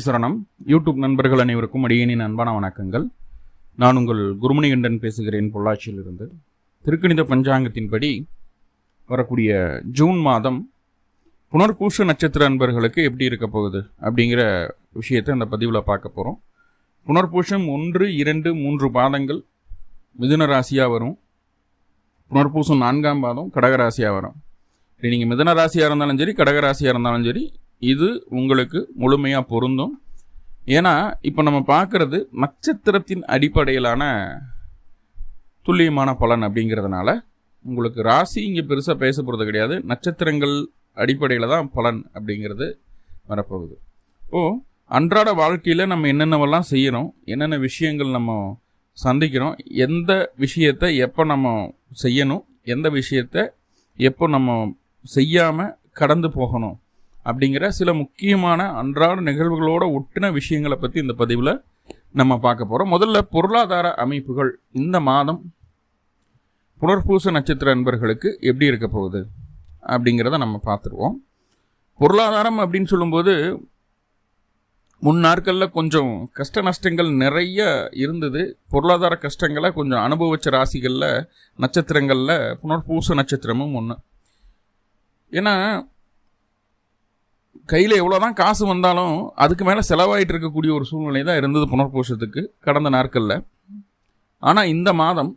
குருடி சரணம். யூடியூப் நண்பர்கள் அனைவருக்கும் அடியேனின் அன்பான வணக்கங்கள். நான் உங்கள் குருமணிகண்டன் பேசுகிறேன் பொள்ளாச்சியிலிருந்து. திருக்கணித பஞ்சாங்கத்தின்படி வரக்கூடிய ஜூன் மாதம் புனர்பூச நட்சத்திர நண்பர்களுக்கு எப்படி இருக்க போகுது அப்படிங்கிற விஷயத்தை அந்த பதிவில் பார்க்க போகிறோம் புனர்பூஷம் ஒன்று இரண்டு மூன்று பாதங்கள் மிதுன ராசியாக வரும். புனர்பூசம் நான்காம் பாதம் கடகராசியாக வரும். நீங்கள் மிதன ராசியாக இருந்தாலும் சரி கடகராசியாக இருந்தாலும் சரி இது உங்களுக்கு முழுமையாக பொருந்தும். ஏன்னா இப்போ நம்ம பார்க்குறது நட்சத்திரத்தின் அடிப்படையிலான துல்லியமான பலன் அப்படிங்கிறதுனால உங்களுக்கு ராசி இங்கே பெருசாக பேச போகிறது கிடையாது. நட்சத்திரங்கள் அடிப்படையில் தான் பலன் அப்படிங்கிறது வரப்போகுது. ஓ அன்றாட வாழ்க்கையில் நம்ம என்னென்னவெல்லாம் செய்யணும் என்னென்ன விஷயங்கள் நம்ம சந்திக்கிறோம் எந்த விஷயத்தை எப்போ நம்ம செய்யணும் எந்த விஷயத்தை எப்போ நம்ம செய்யாமல் கடந்து போகணும் அப்படிங்கிற சில முக்கியமான அன்றாட நிகழ்வுகளோட ஒட்டின விஷயங்களை பற்றி இந்த பதிவில் நம்ம பார்க்க போகிறோம் முதல்ல பொருளாதார அமைப்புகள். இந்த மாதம் புனர்பூச நட்சத்திர அன்பர்களுக்கு எப்படி இருக்க போகுது அப்படிங்கிறத நம்ம பார்த்துருவோம். பொருளாதாரம் அப்படின்னு சொல்லும்போது முன் நாட்களில் கொஞ்சம் கஷ்ட நஷ்டங்கள் நிறைய இருந்தது. பொருளாதார கஷ்டங்களை கொஞ்சம் அனுபவிச்ச ராசிகளில் நட்சத்திரங்களில் புனர்பூச நட்சத்திரமும் ஒன்று ஏன்னா கையில் எவ்வளோ தான் காசு வந்தாலும் அதுக்கு மேலே செலவாயிட்டு இருக்கக்கூடிய ஒரு சூழ்நிலை தான் இருந்தது புனர்பூசத்துக்கு கடந்த நாட்களில். ஆனால் இந்த மாதம்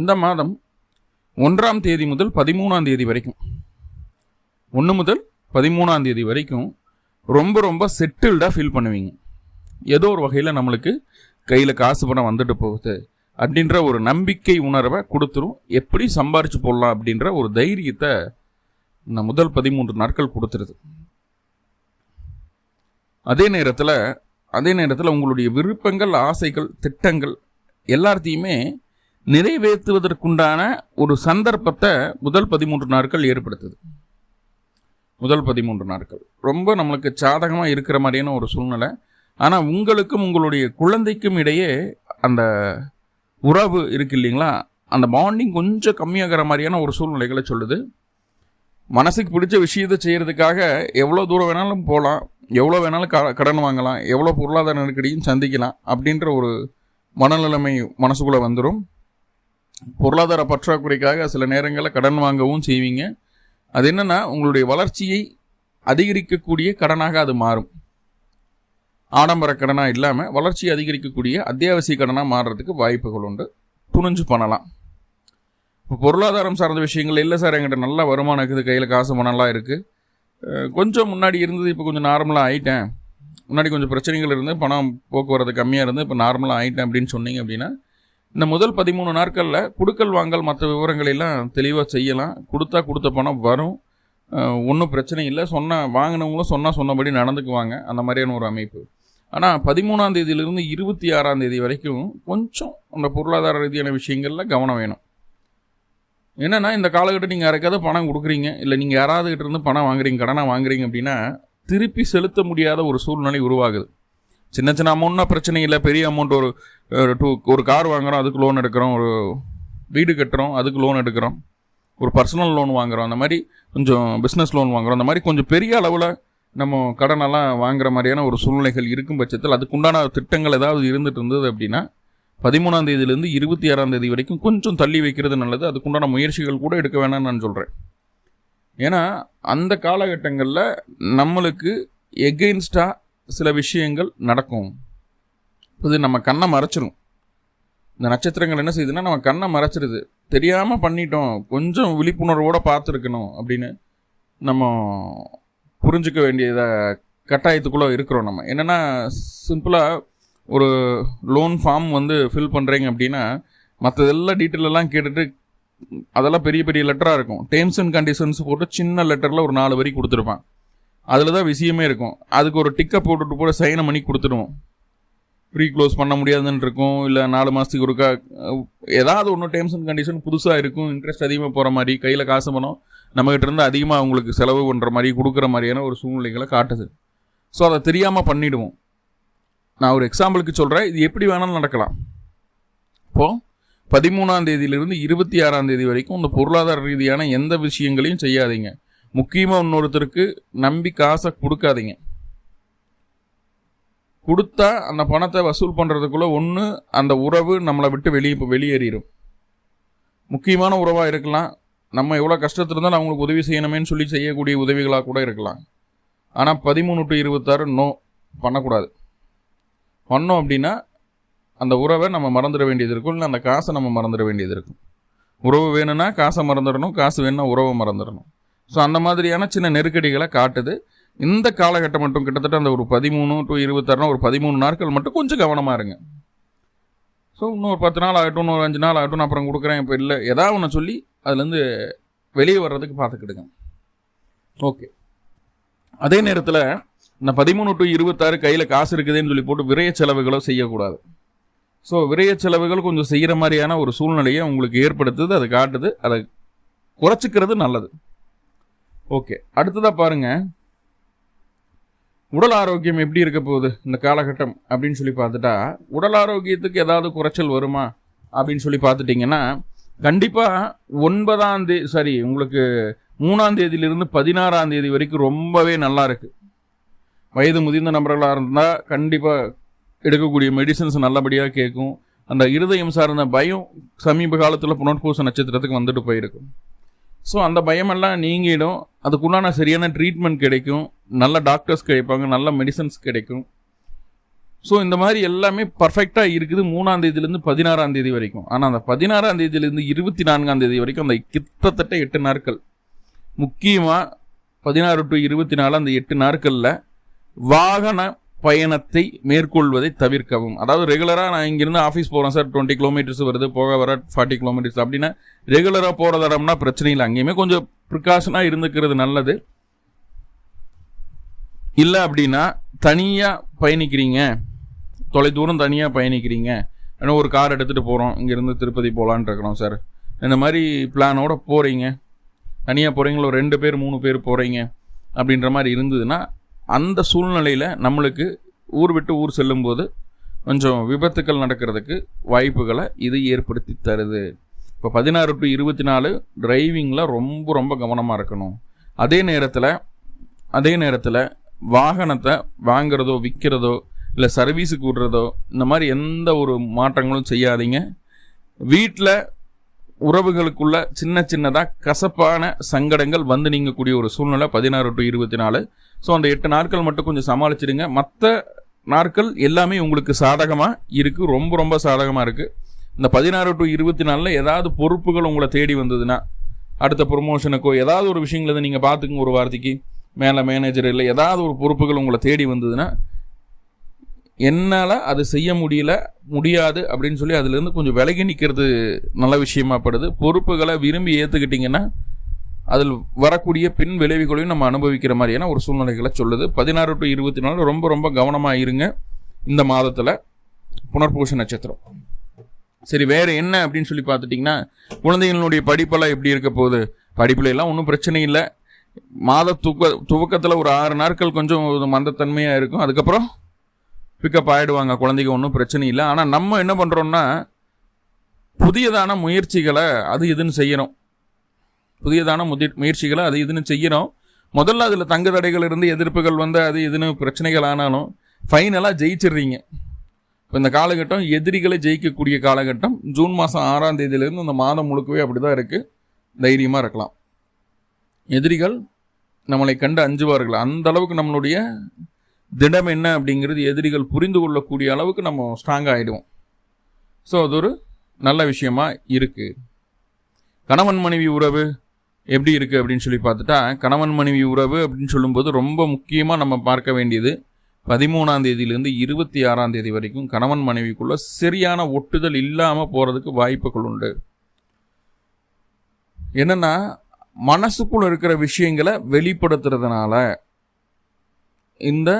இந்த மாதம் ஒன்றாம் தேதி முதல் பதிமூணாம் தேதி வரைக்கும் ஒன்று முதல் பதிமூணாம் தேதி வரைக்கும் ரொம்ப ரொம்ப செட்டில்டாக ஃபீல் பண்ணுவீங்க. ஏதோ ஒரு வகையில் நம்மளுக்கு கையில் காசு பணம் வந்துட்டு போகுது அப்படின்ற ஒரு நம்பிக்கை உணர்வை கொடுத்துரும். எப்படி சம்பாரிச்சு போடலாம் அப்படின்ற ஒரு தைரியத்தை இந்த முதல் பதிமூன்று நாட்கள் கொடுத்துருது. அதே நேரத்தில் அதே நேரத்தில் உங்களுடைய விருப்பங்கள் ஆசைகள் திட்டங்கள் எல்லாத்தையுமே நிறைவேற்றுவதற்குண்டான ஒரு சந்தர்ப்பத்தை முதல் பதிமூன்று நாட்கள் ஏற்படுத்துது. முதல் பதிமூன்று நாட்கள். ரொம்ப நம்மளுக்கு சாதகமாக இருக்கிற மாதிரியான ஒரு சூழ்நிலை. ஆனால் உங்களுக்கும் உங்களுடைய குழந்தைக்கும் இடையே அந்த உறவு இருக்கு இல்லைங்களா? அந்த பாண்டிங் கொஞ்சம் கம்மியாகிற மாதிரியான ஒரு சூழ்நிலைகளை சொல்லுது. மனசுக்கு பிடிச்ச விஷயத்தை செய்கிறதுக்காக எவ்வளோ தூரம் வேணாலும் போகலாம் எவ்வளோ வேணாலும் க கடன் வாங்கலாம் எவ்வளோ பொருளாதார நெருக்கடியும் சந்திக்கலாம் அப்படின்ற ஒரு மனநிலைமை மனசுக்குள்ளே வந்துடும் பொருளாதார பற்றாக்குறைக்காக சில நேரங்களில் கடன் வாங்கவும் செய்வீங்க. அது என்னென்னா உங்களுடைய வளர்ச்சியை அதிகரிக்கக்கூடிய கடனாக அது மாறும். ஆடம்பர கடனாக இல்லாமல் வளர்ச்சியை அதிகரிக்கக்கூடிய அத்தியாவசிய கடனாக மாறுறதுக்கு வாய்ப்புகள் உண்டு. துணிஞ்சு பண்ணலாம். இப்போ பொருளாதாரம் சார்ந்த விஷயங்கள் இல்லை சார். என்கிட்ட நல்ல வருமானம் இருக்குது. கையில் காசு பணம்லாம் இருக்குது கொஞ்சம் முன்னாடி இருந்தது இப்போ கொஞ்சம் நார்மலாக ஆகிட்டேன் முன்னாடி கொஞ்சம் பிரச்சனைகள் இருந்து பணம் போக்குவரத்து கம்மியாக இருந்து இப்போ நார்மலாக ஆகிட்டேன் அப்படின்னு சொன்னீங்க அப்படின்னா இந்த முதல் பதிமூணு நாட்களில் குடுக்கல் வாங்கல் மற்ற விவரங்களெல்லாம் தெளிவாக செய்யலாம். கொடுத்தா கொடுத்த பணம் வரும். ஒன்றும் பிரச்சனை இல்லை. சொன்ன வாங்கினவங்களும் சொன்னால் சொன்னபடி நடந்துக்குவாங்க. அந்த மாதிரியான ஒரு அமைப்பு. ஆனால் பதிமூணாம் தேதியிலிருந்து இருபத்தி ஆறாம் தேதி வரைக்கும் கொஞ்சம் அந்த பொருளாதார ரீதியான விஷயங்களில் கவனம் வேணும். என்னென்னா இந்த காலகட்டம் நீங்கள் யாருக்காவது பணம் கொடுக்குறீங்க இல்லை நீங்கள் யாராவது கிட்ட இருந்து பணம் வாங்குறீங்க கடனாக வாங்குறீங்க அப்படின்னா திருப்பி செலுத்த முடியாத ஒரு சூழ்நிலை உருவாகுது. சின்ன சின்ன அமௌண்ட்னா பிரச்சனை இல்லை பெரிய அமௌண்ட் ஒரு டூ ஒரு கார் வாங்குகிறோம் அதுக்கு லோன் எடுக்கிறோம் ஒரு வீடு கட்டுறோம் அதுக்கு லோன் எடுக்கிறோம் ஒரு பர்சனல் லோன் வாங்குகிறோம் அந்த மாதிரி கொஞ்சம் பிஸ்னஸ் லோன் வாங்குகிறோம் அந்த மாதிரி கொஞ்சம் பெரிய அளவில் நம்ம கடனெல்லாம் வாங்குற மாதிரியான ஒரு சூழ்நிலைகள் இருக்கும் பட்சத்தில் அதுக்குண்டான திட்டங்கள் ஏதாவது இருந்துகிட்டு இருந்தது அப்படின்னா பதிமூணாம் தேதியிலேருந்து இருபத்தி ஆறாம் தேதி வரைக்கும் கொஞ்சம் தள்ளி வைக்கிறது நல்லது. அதுக்குண்டான முயற்சிகள் கூட எடுக்க வேணாம்னு நான் சொல்கிறேன் ஏன்னா அந்த காலகட்டங்களில் நம்மளுக்கு எகெயின்ஸ்டாக சில விஷயங்கள் நடக்கும். இது நம்ம கண்ணை மறைச்சிரும். இந்த நட்சத்திரங்கள் என்ன செய்யுதுன்னா நம்ம கண்ணை மறைச்சிருது. தெரியாமல் பண்ணிட்டோம். கொஞ்சம் விழிப்புணர்வோடு பார்த்துருக்கணும் அப்படின்னு நம்ம புரிஞ்சுக்க வேண்டியதை கட்டாயத்துக்குள்ளே இருக்கிறோம் நம்ம. என்னென்னா சிம்பிளாக ஒரு லோன் ஃபார்ம் வந்து ஃபில் பண்ணுறீங்க அப்படின்னா மற்றதெல்லாம் டீட்டெயிலெல்லாம் கேட்டுட்டு அதெல்லாம் பெரிய பெரிய லெட்டராக இருக்கும். டேர்ம்ஸ் அண்ட் கண்டிஷன்ஸ் போட்டு சின்ன லெட்டரில் ஒரு நாலு வரி கொடுத்துருப்பான். அதில் தான் விஷயமே இருக்கும். அதுக்கு ஒரு டிக்கை போட்டுட்டு போட சைனை பண்ணி கொடுத்துருவோம் ப்ரீ க்ளோஸ் பண்ண முடியாதுன்னு இருக்கும் இல்லை நாலு மாதத்துக்கு ஒருக்கா ஏதாவது ஒன்று டேர்ம்ஸ் அண்ட் கண்டிஷன் புதுசாக இருக்கும் இன்ட்ரெஸ்ட் அதிகமாக போகிற மாதிரி கையில் காசு பணம் நம்மகிட்ட இருந்து அதிகமாக அவங்களுக்கு செலவு பண்ணுற மாதிரி கொடுக்குற மாதிரியான ஒரு சூழ்நிலைகளை காட்டுது. ஸோ அதை தெரியாமல் பண்ணிவிடுவோம் நான் ஒரு எக்ஸாம்பிளுக்கு சொல்கிறேன் இது எப்படி வேணாலும் நடக்கலாம். இப்போது பதிமூணாம் தேதியிலிருந்து இருபத்தி ஆறாம் தேதி வரைக்கும் இந்த பொருளாதார ரீதியான எந்த விஷயங்களையும் செய்யாதீங்க. முக்கியமாக இன்னொருத்தருக்கு நம்பி காசை கொடுக்காதீங்க. கொடுத்தா அந்த பணத்தை வசூல் பண்ணுறதுக்குள்ளே ஒன்று அந்த உறவு நம்மளை விட்டு வெளியே வெளியேறிடும் முக்கியமான உறவாக இருக்கலாம். நம்ம எவ்வளோ கஷ்டத்தில் இருந்தாலும் அவங்களுக்கு உதவி செய்யணுமேன்னு சொல்லி செய்யக்கூடிய உதவிகளாக கூட இருக்கலாம். ஆனால் பதிமூணு டு இருபத்தாறு நோ பண்ணக்கூடாது. பண்ணோம் அப்படின்னா அந்த உறவை நம்ம மறந்துட வேண்டியது இருக்கும் இல்லை அந்த காசை நம்ம மறந்துட வேண்டியது இருக்கும். உறவு வேணும்னா காசை மறந்துடணும் காசு வேணும்னா உறவை மறந்துடணும். ஸோ அந்த மாதிரியான சின்ன நெருக்கடிகளை காட்டுது. இந்த காலகட்டம் மட்டும் கிட்டத்தட்ட அந்த ஒரு பதிமூணு டு இருபத்தாறுனா ஒரு பதிமூணு நாட்கள் மட்டும் கொஞ்சம் கவனமாக இருங்க. ஸோ இன்னொரு பத்து நாள் ஆகட்டும் இன்னொரு அஞ்சு நாள் ஆகட்டும் நான் அப்புறம் கொடுக்குறேன் இப்போ இல்லை ஏதாவது ஒன்று சொல்லி அதுலேருந்து வெளியே வர்றதுக்கு பார்த்துக்கிடுங்க. ஓகே அதே நேரத்தில் இந்த பதிமூணு டு இருபத்தாறு கையில் காசு இருக்குதுன்னு சொல்லி போட்டு விரைய செலவுகளோ செய்யக்கூடாது. ஸோ விரைய செலவுகள் கொஞ்சம் செய்கிற மாதிரியான ஒரு சூழ்நிலையை உங்களுக்கு ஏற்படுத்துது அது காட்டுது அதை குறைச்சிக்கிறது நல்லது. ஓகே அடுத்ததாக பாருங்கள் உடல் ஆரோக்கியம் எப்படி இருக்க போகுது இந்த காலகட்டம் அப்படின்னு சொல்லி பார்த்துட்டா உடல் ஆரோக்கியத்துக்கு ஏதாவது குறைச்சல் வருமா அப்படின்னு சொல்லி பார்த்துட்டிங்கன்னா கண்டிப்பாக ஒன்பதாம் தேதி சாரி உங்களுக்கு மூணாம் தேதியிலிருந்து பதினாறாம் தேதி வரைக்கும் ரொம்பவே நல்லா இருக்குது வயது முதிர்ந்த நபர்களாக இருந்தால் கண்டிப்பாக எடுக்கக்கூடிய மெடிசன்ஸ் நல்லபடியாக கேட்கும். அந்த இருதயம் சார்ந்த பயம் சமீப காலத்தில் புனர்பூச நட்சத்திரத்துக்கு வந்துட்டு போயிருக்கும். ஸோ அந்த பயமெல்லாம் நீங்கிடும். அதுக்குண்டான சரியான ட்ரீட்மெண்ட் கிடைக்கும். நல்ல டாக்டர்ஸ் கிடைப்பாங்க. நல்ல மெடிசன்ஸ் கிடைக்கும். ஸோ இந்த மாதிரி எல்லாமே பர்ஃபெக்டாக இருக்குது மூணாம் தேதியிலேருந்து பதினாறாம் தேதி வரைக்கும். ஆனால் அந்த பதினாறாம் தேதியிலேருந்து இருபத்தி நான்காம் தேதி வரைக்கும் அந்த கிட்டத்தட்ட எட்டு நாட்கள். முக்கியமாக பதினாறு டு இருபத்தி நாலு அந்த எட்டு நாட்களில் வாகன பயணத்தை மேற்கொள்வதை தவிர்க்கவும். அதாவது ரெகுலராக நான் இங்கேருந்து ஆஃபீஸ் போகிறேன் சார் டுவெண்ட்டி கிலோமீட்டர்ஸ் வருது போக வர ஃபார்ட்டி கிலோமீட்டர்ஸ் அப்படின்னா ரெகுலராக போகிற இடம்னா பிரச்சனை இல்லை. அங்கேயுமே கொஞ்சம் ப்ரிகாஷனாக இருந்துக்கிறது நல்லது. இல்லை அப்படின்னா தனியாக பயணிக்கிறீங்க. தொலைதூரம் தனியாக பயணிக்கிறீங்க. ஏன்னா ஒரு கார் எடுத்துகிட்டு போகிறோம் இங்கேருந்து திருப்பதி போகலான் இருக்கிறோம் சார் இந்த மாதிரி பிளானோட போகிறீங்க தனியாக போகிறீங்களோ ரெண்டு பேர் மூணு பேர் போகிறீங்க அப்படின்ற மாதிரி இருந்ததுன்னா அந்த சூழ்நிலையில் நம்மளுக்கு ஊர் விட்டு ஊர் செல்லும்போது கொஞ்சம் விபத்துக்கள் நடக்கிறதுக்கு வாய்ப்புகளை இது ஏற்படுத்தி தருது. இப்போ பதினாறு டு இருபத்தி நாலு டிரைவிங்கில் ரொம்ப ரொம்ப கவனமாக இருக்கணும். அதே நேரத்தில் அதே நேரத்தில் வாகனத்தை வாங்கிறதோ விற்கிறதோ இல்லை சர்வீஸுக்கு விடுறதோ இந்த மாதிரி எந்த ஒரு மாற்றங்களும் செய்யாதீங்க. வீட்டில் உறவுகளுக்குள்ள சின்ன சின்னதாக கசப்பான சங்கடங்கள் வந்து நீங்கக்கூடிய ஒரு சூழ்நிலை பதினாறு டு இருபத்தி நாலு ஸோ அந்த எட்டு நாட்கள் மட்டும் கொஞ்சம் சமாளிச்சிடுங்க. மற்ற நாட்கள் எல்லாமே உங்களுக்கு சாதகமாக இருக்குது ரொம்ப ரொம்ப சாதகமாக இருக்குது இந்த பதினாறு டு இருபத்தி நாலில் ஏதாவது பொறுப்புகள் உங்களை தேடி வந்ததுன்னா அடுத்த ப்ரொமோஷனுக்கோ ஏதாவது ஒரு விஷயங்களை நீங்கள் பார்த்துக்குங்க ஒரு வார்த்தைக்கு. மேலே மேனேஜர் இல்லை ஏதாவது ஒரு பொறுப்புகள் உங்களை தேடி வந்ததுன்னா என்னால் அது செய்ய முடியல முடியாது அப்படின்னு சொல்லி அதுலேருந்து கொஞ்சம் விலகி நிற்கிறது நல்ல விஷயமாப்படுது பொறுப்புகளை விரும்பி ஏற்றுக்கிட்டிங்கன்னா அதில் வரக்கூடிய பின் விளைவுகளையும் நம்ம அனுபவிக்கிற மாதிரியான ஒரு சூழ்நிலைகளை சொல்லுது. பதினாறு டு இருபத்தி நாலு ரொம்ப ரொம்ப கவனமாக இருங்க. இந்த மாதத்தில் புனர்பூச நட்சத்திரம். சரி வேறு என்ன அப்படின்னு சொல்லி பார்த்துட்டிங்கன்னா குழந்தைகளுடைய படிப்பெல்லாம் எப்படி இருக்க போகுது? படிப்புல எல்லாம் ஒன்றும் பிரச்சனை இல்லை. மாத துவக்க துவக்கத்தில் ஒரு ஆறு நாட்கள் கொஞ்சம் மந்தத்தன்மையாக இருக்கும். அதுக்கப்புறம் பிக்கப் ஆகிடுவாங்க குழந்தைங்க ஒன்றும் பிரச்சனை இல்லை. ஆனால் நம்ம என்ன பண்ணுறோம்னா புதியதான முயற்சிகளை அது இதுன்னு செய்யணும் புதியதான முதி முயற்சிகளை அது இதுன்னு செய்யணும் முதல்ல அதில் தங்கு தடைகள் இருந்து எதிர்ப்புகள் வந்து அது இதுன்னு பிரச்சனைகள் ஆனாலும் ஃபைனலாக ஜெயிச்சிடுறீங்க. இப்போ இந்த காலகட்டம் எதிரிகளை ஜெயிக்கக்கூடிய காலகட்டம். ஜூன் மாதம் ஆறாம் தேதியிலேருந்து அந்த மாதம் முழுக்கவே அப்படி தான் இருக்குது தைரியமாக இருக்கலாம். எதிரிகள் நம்மளை கண்டு அஞ்சுவார்கள். அந்த அளவுக்கு நம்மளுடைய திடம் என்ன அப்படிங்கிறது எதிரிகள் புரிந்து கொள்ளக்கூடிய அளவுக்கு நம்ம ஸ்ட்ராங் ஆகிடுவோம் ஸோ அது ஒரு நல்ல விஷயமா இருக்குது கணவன் மனைவி உறவு எப்படி இருக்குது அப்படின்னு சொல்லி பார்த்துட்டா கணவன் மனைவி உறவு அப்படின்னு சொல்லும்போது ரொம்ப முக்கியமாக நம்ம பார்க்க வேண்டியது பதிமூணாம் தேதியிலேருந்து இருபத்தி ஆறாம் தேதி வரைக்கும் கணவன் மனைவிக்குள்ளே சரியான ஒட்டுதல் இல்லாமல் போகிறதுக்கு வாய்ப்புகள் உண்டு. என்னென்னா மனசுக்குள்ள இருக்கிற விஷயங்களை வெளிப்படுத்துறதுனால இந்த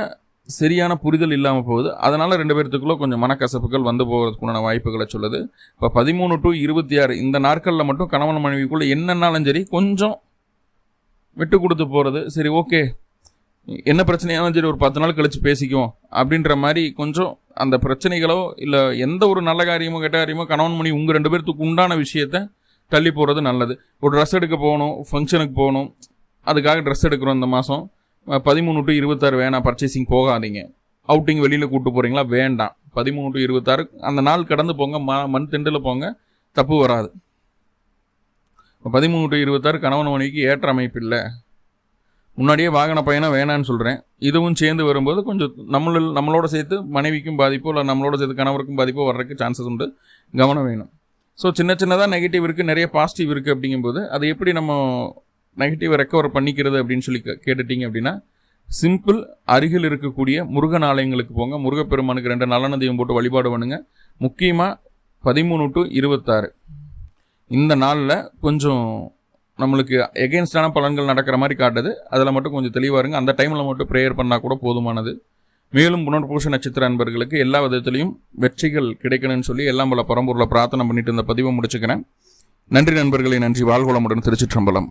சரியான புரிதல் இல்லாமல் போகுது. அதனால் ரெண்டு பேர்த்துக்குள்ளே கொஞ்சம் மனக்கசப்புகள் வந்து போகிறதுக்குண்டான வாய்ப்புகளை சொல்லுது. இப்போ பதிமூணு டு இருபத்தி ஆறு இந்த நாட்களில் மட்டும் கணவன் மனைவிக்குள்ளே என்னன்னாலும் சரி கொஞ்சம் விட்டு கொடுத்து போகிறது சரி ஓகே. என்ன பிரச்சனையாலும் சரி ஒரு பத்து நாள் கழித்து பேசிக்குவோம். அப்படின்ற மாதிரி கொஞ்சம் அந்த பிரச்சனைகளோ இல்லை எந்த ஒரு நல்ல காரியமோ கெட்ட காரியமோ கணவன் மணி உங்கள் ரெண்டு பேர்த்துக்கு உண்டான விஷயத்த தள்ளி போகிறது நல்லது. ஒரு ட்ரெஸ் எடுக்க போகணும் ஃபங்க்ஷனுக்கு போகணும். அதுக்காக ட்ரெஸ் எடுக்கிறோம் இந்த மாதம் பதிமூணு டு இருபத்தாறு வேணாம் பர்ச்சேசிங் போகாதீங்க. அவுட்டிங் வெளியில் கூப்பிட்டு போகிறீங்களா வேண்டாம். பதிமூணு டு இருபத்தாறு அந்த நாள் கடந்து போங்க ம மண் திண்டில் போங்க தப்பு வராது. பதிமூணு டு இருபத்தாறு கணவன் மனைவிக்கு ஏற்ற அமைப்பு இல்லை. முன்னாடியே வாகன பயணம் வேணான்னு சொல்கிறேன் இதுவும் சேர்ந்து வரும்போது கொஞ்சம் நம்மள நம்மளோட சேர்த்து மனைவிக்கும் பாதிப்போ இல்லை நம்மளோட சேர்த்து கணவருக்கும் பாதிப்போ வர்றதுக்கு சான்சஸ் உண்டு. கவனம் வேணும். ஸோ சின்ன சின்னதாக நெகட்டிவ் இருக்குது நிறைய பாசிட்டிவ் இருக்குது அப்படிங்கும்போது அதை எப்படி நம்ம நெகட்டிவை ரெக்கவர் பண்ணிக்கிறது அப்படின்னு சொல்லி கேட்டுட்டிங்க கேட்டுட்டீங்க அப்படின்னா சிம்பிள் அருகில் இருக்கக்கூடிய முருகன் ஆலயங்களுக்கு போங்க. முருகப்பெருமானுக்கு ரெண்டு நல்லெண்ணெய்யும் போட்டு வழிபாடு பண்ணுங்க. முக்கியமாக பதிமூணு டு இருபத்தாறு. இந்த நாளில் கொஞ்சம் நம்மளுக்கு எகென்ஸ்டான பலன்கள் நடக்கிற மாதிரி காட்டுது. அதில் மட்டும் கொஞ்சம் தெளிவாக இருங்க. அந்த டைமில் மட்டும் ப்ரேயர் பண்ணால் கூட போதுமானது. மேலும் புனர்பூஷ நட்சத்திர அன்பர்களுக்கு எல்லா விதத்திலையும் வெற்றிகள் கிடைக்கணும்னு சொல்லி எல்லாம் பல பரம்பூரில் பிரார்த்தனை பண்ணிட்டு இந்த பதிவை முடிச்சுக்கிறேன். நன்றி நண்பர்களை. நன்றி. வாழ்வளமுடன் திருச்சிற்றம்பலம்.